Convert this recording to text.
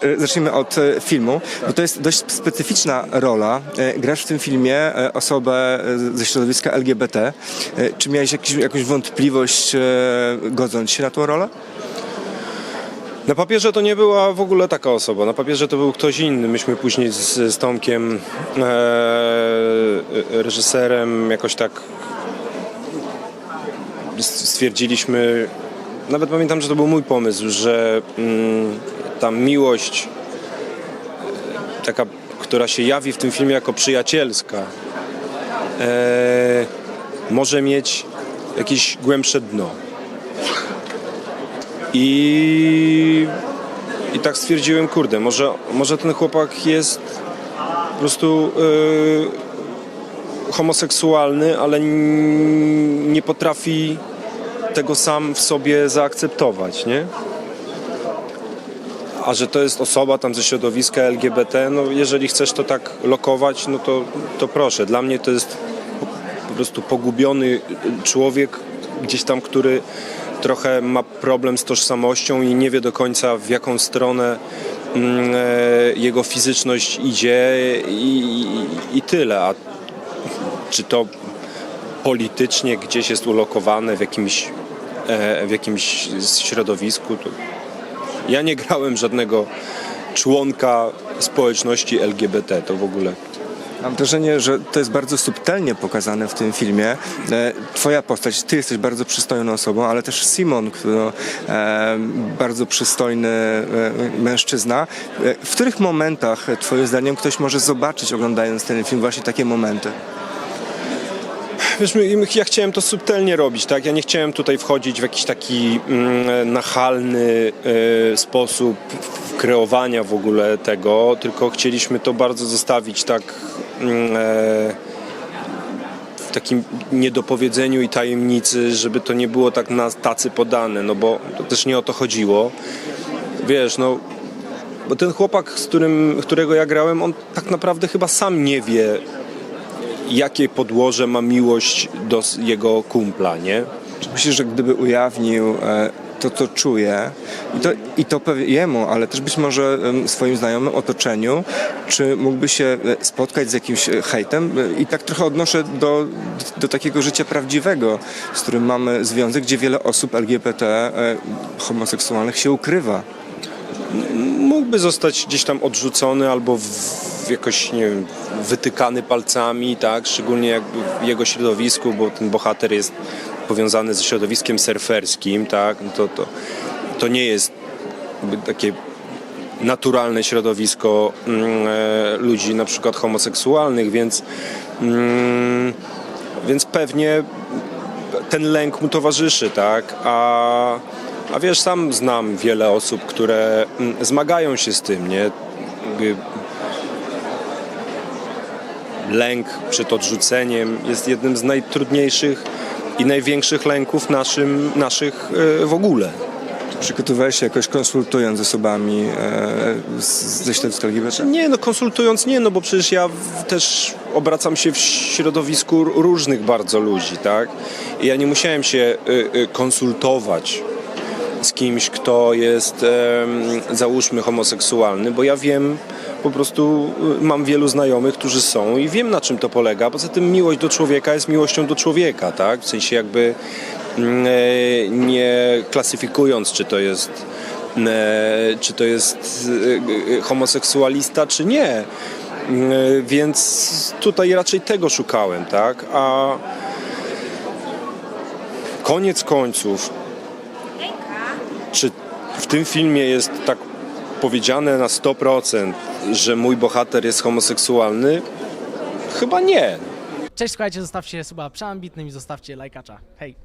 E, Zacznijmy od e, filmu, bo to jest dość specyficzna rola. E, Grasz w tym filmie osobę ze środowiska LGBT. Czy miałeś jakiś, jakąś wątpliwość, godząc się na tą rolę? Na papierze to nie była w ogóle taka osoba. Na papierze to był ktoś inny. Myśmy później z, z Tomkiem, e, reżyserem, jakoś tak stwierdziliśmy. Nawet pamiętam, że to był mój pomysł, że mm, ta miłość, e, taka, która się jawi w tym filmie jako przyjacielska, e, może mieć jakieś głębsze dno. I, I tak stwierdziłem, kurde, może, może ten chłopak jest po prostu y, homoseksualny, ale nie potrafi tego sam w sobie zaakceptować, nie? A że to jest osoba tam ze środowiska LGBT, no jeżeli chcesz to tak lokować, no to, to proszę. Dla mnie to jest po, prostu pogubiony człowiek gdzieś tam, który trochę ma problem z tożsamością i nie wie do końca w jaką stronę mm, e, jego fizyczność idzie i, i, i tyle. A czy to politycznie gdzieś jest ulokowane w jakimś, w jakimś środowisku, ja nie grałem żadnego członka społeczności LGBT, to w ogóle. Mam wrażenie, że to jest bardzo subtelnie pokazane w tym filmie. E, Twoja postać, ty jesteś bardzo przystojną osobą, ale też Simon, no, e, bardzo przystojny e, mężczyzna. E, W których momentach, e, twoim zdaniem, ktoś może zobaczyć, oglądając ten film, właśnie takie momenty? Wiesz, ja chciałem to subtelnie robić, tak? Ja nie chciałem tutaj wchodzić w jakiś taki mm, nachalny e, sposób kreowania w ogóle tego, tylko chcieliśmy to bardzo zostawić tak e, w takim niedopowiedzeniu i tajemnicy, żeby to nie było tak na tacy podane, no bo też nie o to chodziło. Wiesz, no bo ten chłopak, z którym, którego ja grałem, on tak naprawdę chyba sam nie wie, jakie podłoże ma miłość do jego kumpla, nie? Myślisz, że gdyby ujawnił e, to, co czuje, i to, i to jemu, ale też być może swoim znajomym otoczeniu, czy mógłby się e, spotkać z jakimś e, hejtem? I tak trochę odnoszę do, do takiego życia prawdziwego, z którym mamy związek, gdzie wiele osób LGBT homoseksualnych się ukrywa. Mógłby zostać gdzieś tam odrzucony albo jakoś, nie wiem, wytykany palcami, tak? Szczególnie jakby w jego środowisku, bo ten bohater jest powiązany ze środowiskiem surferskim, tak? No to, to, to nie jest takie naturalne środowisko mm, e, ludzi na przykład homoseksualnych, więc, mm, więc pewnie ten lęk mu towarzyszy, tak? A, a wiesz, sam znam wiele osób, które mm, zmagają się z tym, nie? Lęk przed odrzuceniem jest jednym z najtrudniejszych i największych lęków naszym, naszych e, w ogóle. Przygotowałeś się jakoś konsultując z osobami e, ze środowiska LGBT? Nie, no konsultując nie, no bo przecież ja w- też obracam się w środowisku różnych bardzo ludzi, tak? I ja nie musiałem się y, y, konsultować z kimś, kto jest, załóżmy, homoseksualny, bo ja wiem, po prostu y, mam wielu znajomych, którzy są i wiem na czym to polega. Poza tym miłość do człowieka jest miłością do człowieka, tak? W sensie jakby mm, e, nie klasyfikując, czy to jest e, czy to jest e, e, homoseksualista, czy nie. E, Więc tutaj raczej tego szukałem, tak? A koniec końców, czy w tym filmie jest tak powiedziane na 100%, że mój bohater jest homoseksualny? Chyba nie. Cześć, słuchajcie, zostawcie suba przeambitnym i zostawcie lajkacza. Hej!